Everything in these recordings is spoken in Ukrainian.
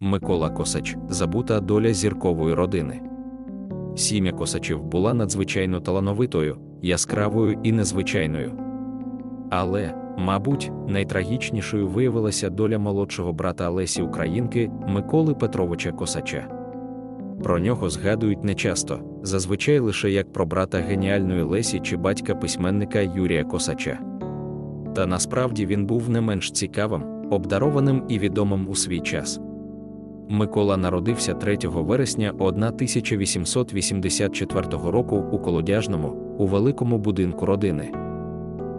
Микола Косач забута доля зіркової родини. Сім'я Косачів була надзвичайно талановитою, яскравою і незвичайною. Але, мабуть, найтрагічнішою виявилася доля молодшого брата Олесі Українки Миколи Петровича Косача. Про нього згадують нечасто, зазвичай лише як про брата геніальної Лесі чи батька письменника Юрія Косача. Та насправді він був не менш цікавим, обдарованим і відомим у свій час. Микола народився 3 вересня 1884 року у Колодяжному, у великому будинку родини.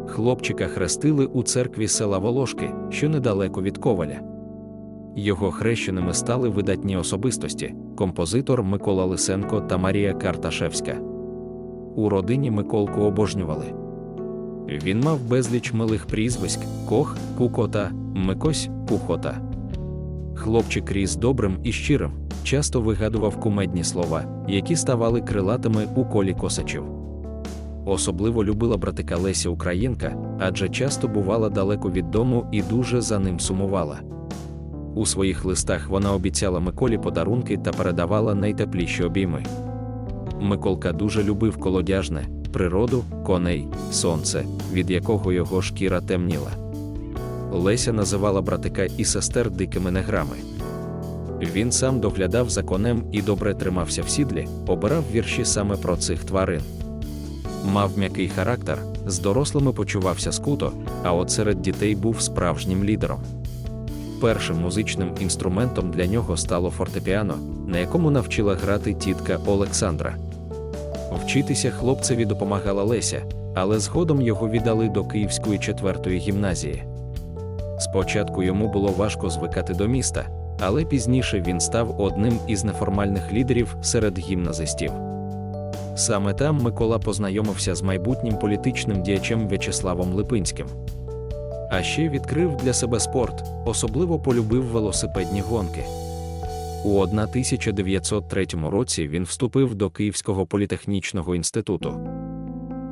Хлопчика хрестили у церкві села Волошки, що недалеко від Коваля. Його хрещеними стали видатні особистості композитор Микола Лисенко та Марія Карташевська. У родині Миколку обожнювали. Він мав безліч милих прізвиськ Кох, Кукота, Микось, Кухота. Хлопчик ріс добрим і щирим, часто вигадував кумедні слова, які ставали крилатими у колі косачів. Особливо любила братика Леся Українка, адже часто бувала далеко від дому і дуже за ним сумувала. У своїх листах вона обіцяла Миколі подарунки та передавала найтепліші обійми. Миколка дуже любив колодяжне, природу, коней, сонце, від якого його шкіра темніла. Леся називала братика і сестер дикими неграми. Він сам доглядав за конем і добре тримався в сідлі, обирав вірші саме про цих тварин. Мав м'який характер, з дорослими почувався скуто, а от серед дітей був справжнім лідером. Першим музичним інструментом для нього стало фортепіано, на якому навчила грати тітка Олександра. Вчитися хлопцеві допомагала Леся, але згодом його віддали до Київської четвертої гімназії. Спочатку йому було важко звикати до міста, але пізніше він став одним із неформальних лідерів серед гімназистів. Саме там Микола познайомився з майбутнім політичним діячем В'ячеславом Липинським. А ще відкрив для себе спорт, особливо полюбив велосипедні гонки. У 1903 році він вступив до Київського політехнічного інституту.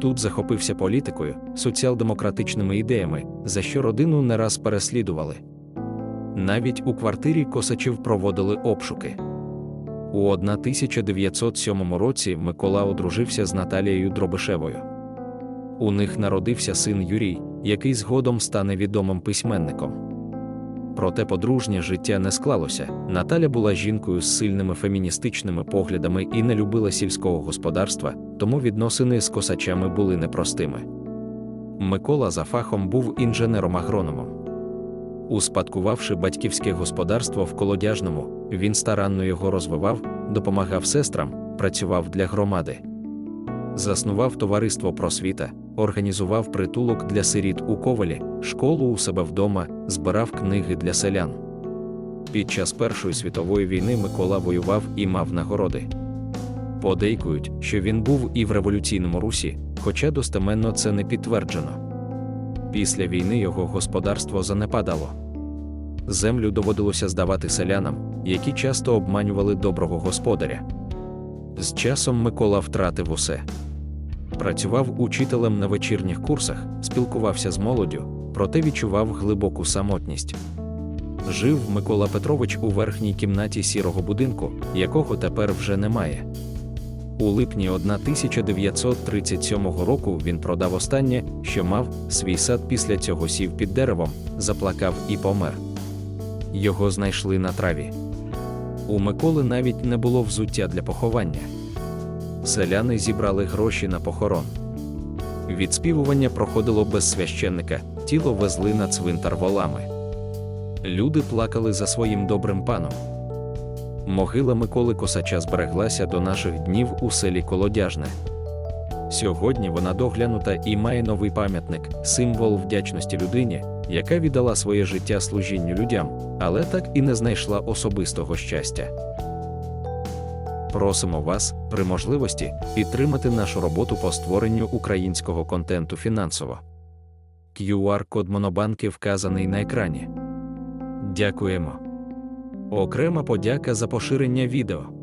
Тут захопився політикою, соціал-демократичними ідеями, за що родину не раз переслідували. Навіть у квартирі Косачів проводили обшуки. У 1907 році Микола одружився з Наталією Дробишевою. У них народився син Юрій, який згодом стане відомим письменником. Проте подружнє життя не склалося. Наталя була жінкою з сильними феміністичними поглядами і не любила сільського господарства, тому відносини з косачами були непростими. Микола за фахом був інженером-агрономом. Успадкувавши батьківське господарство в колодяжному, він старанно його розвивав, допомагав сестрам, працював для громади. Заснував товариство просвіта, організував притулок для сиріт у ковалі, школу у себе вдома, збирав книги для селян. Під час Першої світової війни Микола воював і мав нагороди. Подейкують, що він був і в революційному русі, хоча достеменно це не підтверджено. Після війни його господарство занепадало. Землю доводилося здавати селянам, які часто обманювали доброго господаря. З часом Микола втратив усе. Працював учителем на вечірніх курсах, спілкувався з молоддю, проте відчував глибоку самотність. Жив Микола Петрович у верхній кімнаті сірого будинку, якого тепер вже немає. У липні 1937 року він продав останнє, що мав, свій сад після цього сів під деревом, заплакав і помер. Його знайшли на траві. У Миколи навіть не було взуття для поховання. Селяни зібрали гроші на похорон. Відспівування проходило без священника, тіло везли на цвинтар волами. Люди плакали за своїм добрим паном. Могила Миколи Косача збереглася до наших днів у селі Колодяжне. Сьогодні вона доглянута і має новий пам'ятник, символ вдячності людині, яка віддала своє життя служінню людям, але так і не знайшла особистого щастя. Просимо вас, при можливості, підтримати нашу роботу по створенню українського контенту фінансово. QR-код Монобанки вказаний на екрані. Дякуємо. Окрема подяка за поширення відео.